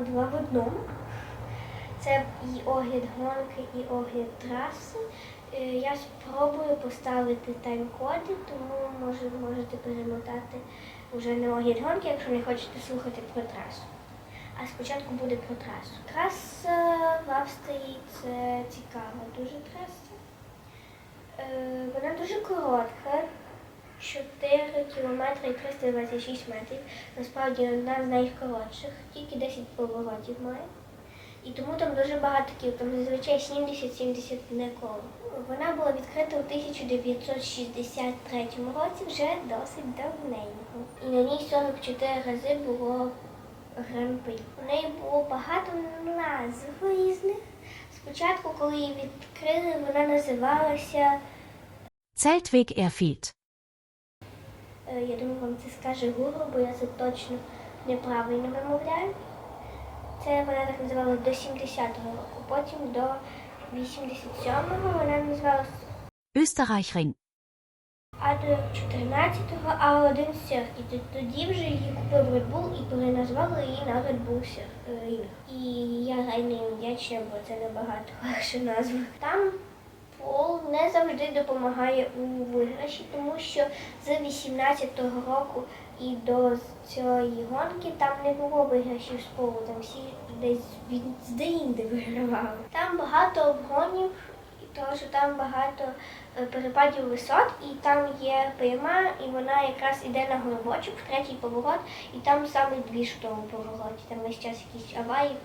два в одному. Це і огляд гонки, і огляд траси. Е, Я спробую поставити тайм-коди, тому може, можете перемотати вже не огляд гонки, якщо не хочете слухати про трасу. А спочатку буде про трасу. Траса в Австрії це цікава дуже траса. Е, Вона дуже коротка, 4 кілометри і 326 метрів. Насправді одна з найкоротших, тільки 10 поворотів має. І тому там дуже багато кіл, там зазвичай 70-70 не коло. Вона була відкрита у 1963 році, вже досить давненько. І на ній 44 рази було гран-при. У неї було багато назв різних. Спочатку, коли її відкрили, вона називалася, Zeltweg Erfield. Е, я думаю, вам це скаже Google, бо я це точно неправильно вимовляю. Це вона так називала до 70-го року. Потім до 87-го вона називалася Österreich-Ring. а до 14-го А1 Circuit. І Тоді вже її купив Red Bull і переназвали її на Red Bull е, Ring. І я реально їм вдячна, бо це набагато легша назва. Там Пол не завжди допомагає у виграші, тому що з 18-го року і до цієї гонки там не було виграшів з полу, там всі десь від де-інде вигравали. Там багато обгонів, тому що там багато е, перепадів висот, і там є пряма, і вона якраз іде на горбочок в третій поворот, і там саме дві в тому повороті. Там весь час якісь аварії,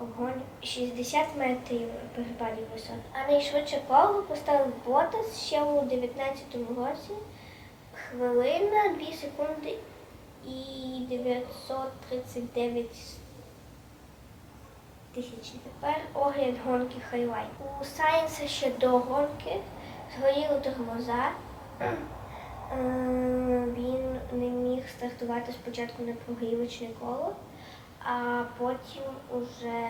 обгони. 60 метрів перепадів висот. А найшвидше коло поставив Ботас ще у 19-му році. Хвилина, 2 секунди і 939 тисяч. Тепер огляд гонки хайлайт. У Сайенса ще до гонки згоріли тормоза. Е, Він не міг стартувати спочатку на прогрівочне коло, а потім уже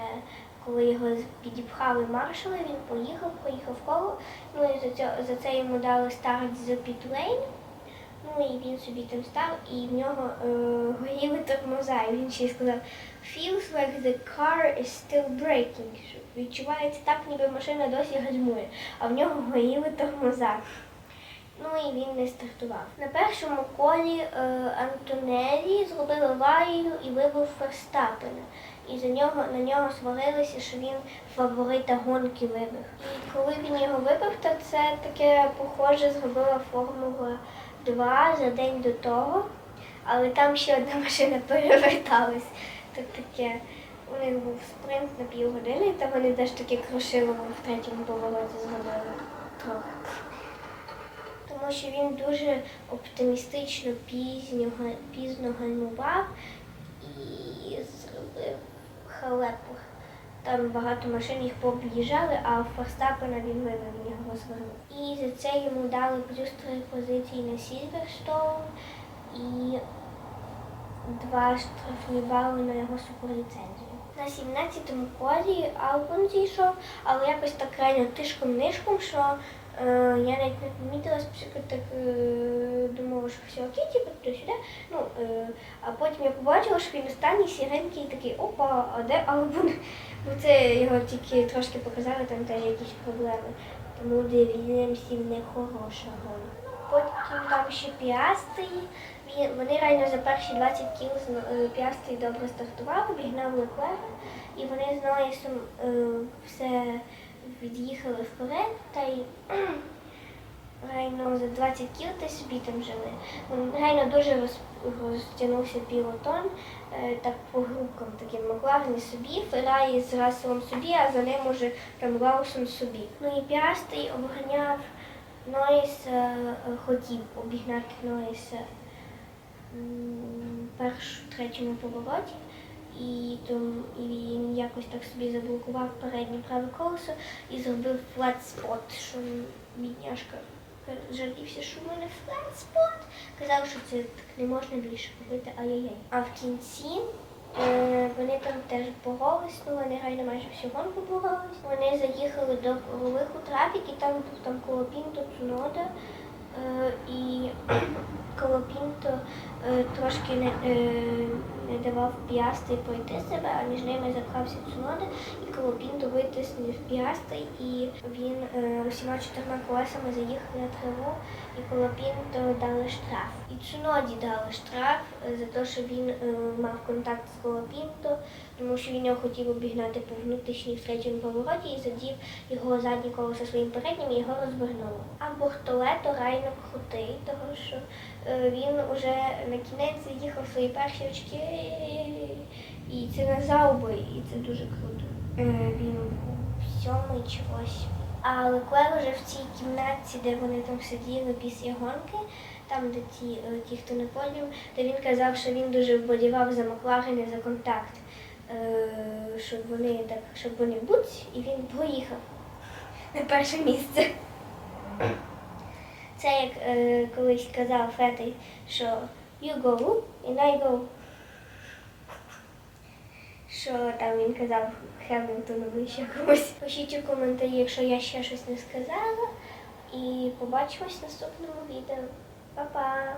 коли його підіпхали маршали, він поїхав, поїхав коло. Ну і за це, за це йому дали старт з підлейн. Ну і він собі там став, і в нього е, горіли тормоза. І він ще сказав Feels like the car is still braking. Що Відчувається так, ніби машина досі гальмує, а в нього горіли тормоза. Ну і він не стартував. На першому колі е, Антонелі зробив аварію і вибив Ферстапена. І за нього на нього сварилися, що він фаворита гонки вибив. І коли він його вибив, то це таке похоже зробила Формула 2 за день до того. Але там ще одна машина переверталась. Так таке. У них був спринт на півгодини, та вони теж таке крушило в третьому повороті зробили трохи. Тому що він дуже оптимістично пізньо, пізно гальмував і зробив халепу. Там багато машин їх пооб'їжджали, а Ферстапена він вивів, його розвернув. І за це йому дали плюс три позиції на Сільверстоун і два штрафні бали на його суперліцензію. На 17-му колі Албон зійшов, але якось так реально тишком-нишком, що я навіть не помітила спочатку так е, думала, що все окей, типу туди-сюди. Ну, е, а потім я побачила, що він останній сіренький такий, опа, а де Албон? Ну це його тільки трошки показали, там теж якісь проблеми. Тому дивіться, не хороша. Потім там ще. Він- Вони реально за перші 20 кіл е, добре стартував, обігнав Леклера, і вони з Нойсом е, все від'їхали вперед, та й реально за 20 кіл ти собі там жили. Реально дуже роз, розтягнувся пілотон, е, так по групкам таким Макларен собі, Феррарі з Расселом собі, а за ним уже там Лаусон собі. Ну і Піастрій обганяв Нойс, е, е, хотів обігнати Нойса м, перш третьому повороті. І, тому, і він якось так собі заблокував переднє праве колесо і зробив флет спот, що бідняшка жалівся, що в мене флет спот. Казав, що це так не можна більше робити, ай-яй-яй. А в кінці е, вони там теж боролись, ну вони реально майже всю гонку боролись. Вони заїхали до голових у трафік, і там був там Колопінто Цунода. Е, і Колопінто е, трошки не, е, не давав піасти пройти себе, а між ними запхався Цунода, і Колопінто витиснув піасти, і він е, усіма чотирма колесами заїхав на траву, і Колопінто дали штраф. І Цуноді дали штраф е, за те, що він е, мав контакт з Колопінто, тому що він його хотів обігнати по внутрішній третьому повороті і задів його заднє колесо своїм переднім і його розвернуло. А Бортолето райно крутий, тому що е, він уже на кінець заїхав свої перші очки, і це не завби, і це дуже круто. Е, Він був сьомий чи восьмий. А Леклер вже в цій кімнатці, де вони там сиділи після гонки, там, де ті, е, ті хто на подіум, де він казав, що він дуже вболівав за Макларен і за контакт, е, щоб вони так, щоб вони будь, і він поїхав на перше місце. Це як колись казав Фетель, що you go and I go. Що там він казав Хемілтону ще комусь. Пишіть у коментарі, якщо я ще щось не сказала. І побачимось в наступному відео. Па-па!